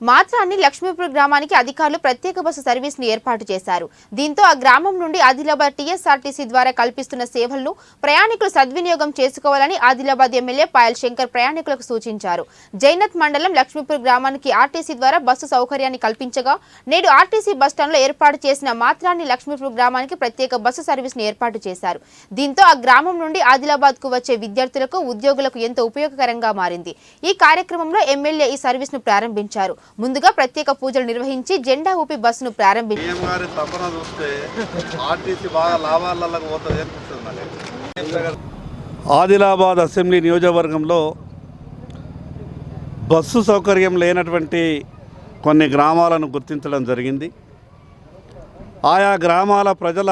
మాత్రాన్ని లక్ష్మీపూర్ గ్రామానికి అధికారులు ప్రత్యేక బస్సు సర్వీస్ను ఏర్పాటు చేశారు. దీంతో ఆ గ్రామం నుండి ఆదిలాబాద్ టీఎస్ఆర్టీసీ ద్వారా కల్పిస్తున్న సేవలను ప్రయాణికులు సద్వినియోగం చేసుకోవాలని ఆదిలాబాద్ ఎమ్మెల్యే పాయల్ శంకర్ ప్రయాణికులకు సూచించారు. జైనత్ మండలం లక్ష్మీపూర్ గ్రామానికి ఆర్టీసీ ద్వారా బస్సు సౌకర్యాన్ని కల్పించగా నేడు ఆర్టీసీ బస్టాండ్లో ఏర్పాటు చేసిన మాత్రాన్ని లక్ష్మీపూర్ గ్రామానికి ప్రత్యేక బస్సు సర్వీస్ను ఏర్పాటు చేశారు. దీంతో ఆ గ్రామం నుండి ఆదిలాబాద్కు వచ్చే విద్యార్థులకు ఉద్యోగులకు ఎంతో ఉపయోగకరంగా మారింది. ఈ కార్యక్రమంలో ఎమ్మెల్యే ఈ సర్వీస్ను ప్రారంభించారు. ముందుగా ప్రత్యేక పూజలు నిర్వహించి జెండా ఊపి బస్సును ప్రారంభించారు నాకు ఆదిలాబాద్ అసెంబ్లీ నియోజకవర్గంలో బస్సు సౌకర్యం లేనటువంటి కొన్ని గ్రామాలను గుర్తించడం జరిగింది. ఆయా గ్రామాల ప్రజల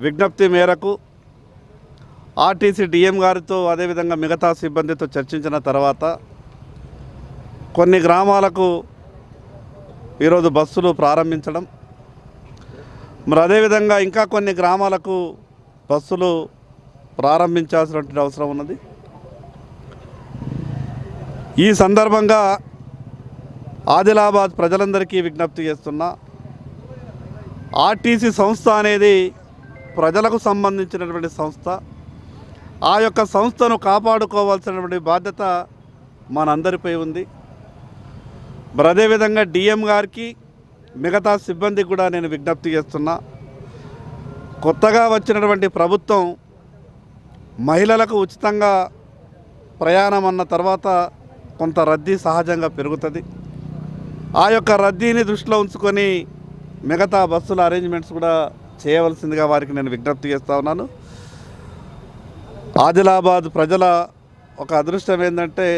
విజ్ఞప్తి మేరకు ఆర్టీసీ డిఎం గారితో అదేవిధంగా మిగతా సిబ్బందితో చర్చించిన తర్వాత కొన్ని గ్రామాలకు ఈరోజు బస్సులు ప్రారంభించడం. మరి అదేవిధంగా ఇంకా కొన్ని గ్రామాలకు బస్సులు ప్రారంభించాల్సినటువంటి అవసరం ఉన్నది. ఈ సందర్భంగా ఆదిలాబాద్ ప్రజలందరికీ విజ్ఞప్తి చేస్తున్నా ఆర్టీసీ సంస్థ అనేది ప్రజలకు సంబంధించినటువంటి సంస్థ. ఆ యొక్క సంస్థను కాపాడుకోవాల్సినటువంటి బాధ్యత మనందరిపై ఉంది. మరి అదేవిధంగా డిఎం గారికి మిగతా సిబ్బందికి కూడా నేను విజ్ఞప్తి చేస్తున్నా. కొత్తగా వచ్చినటువంటి ప్రభుత్వం మహిళలకు ఉచితంగా ప్రయాణం అన్న తర్వాత కొంత రద్దీ సహజంగా పెరుగుతుంది. ఆ యొక్క రద్దీని దృష్టిలో ఉంచుకొని మిగతా బస్సుల అరేంజ్మెంట్స్ కూడా చేయవలసిందిగా వారికి నేను విజ్ఞప్తి చేస్తూ ఉన్నాను. ఆదిలాబాద్ ప్రజల ఒక అదృష్టం ఏంటంటే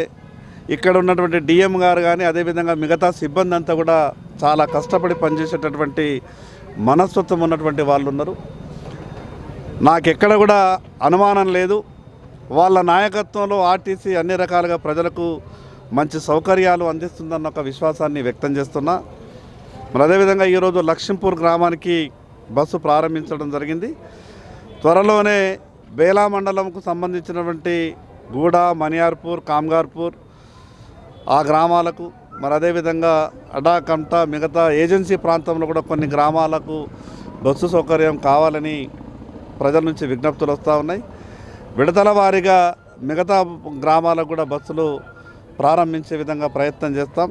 ఇక్కడ ఉన్నటువంటి డిఎం గారు కానీ అదేవిధంగా మిగతా సిబ్బంది అంతా కూడా చాలా కష్టపడి పనిచేసేటటువంటి మనస్తత్వం ఉన్నటువంటి వాళ్ళు ఉన్నారు. నాకెక్కడ కూడా అనుమానం లేదు. వాళ్ళ నాయకత్వంలో ఆర్టీసీ అన్ని రకాలుగా ప్రజలకు మంచి సౌకర్యాలు అందిస్తుందన్న ఒక విశ్వాసాన్ని వ్యక్తం చేస్తున్నా. మరి అదేవిధంగా ఈరోజు లక్ష్మీపూర్ గ్రామానికి బస్సు ప్రారంభించడం జరిగింది. త్వరలోనే బేలా మండలంకు సంబంధించినటువంటి గూడ మణియార్పూర్ కామ్గార్పూర్ ఆ గ్రామాలకు మరి అదేవిధంగా అడాకంట మిగతా ఏజెన్సీ ప్రాంతంలో కూడా కొన్ని గ్రామాలకు బస్సు సౌకర్యం కావాలని ప్రజల నుంచి విజ్ఞప్తులు వస్తూ ఉన్నాయి. విడతల వారీగా మిగతా గ్రామాలకు కూడా బస్సులు ప్రారంభించే విధంగా ప్రయత్నం చేస్తాం.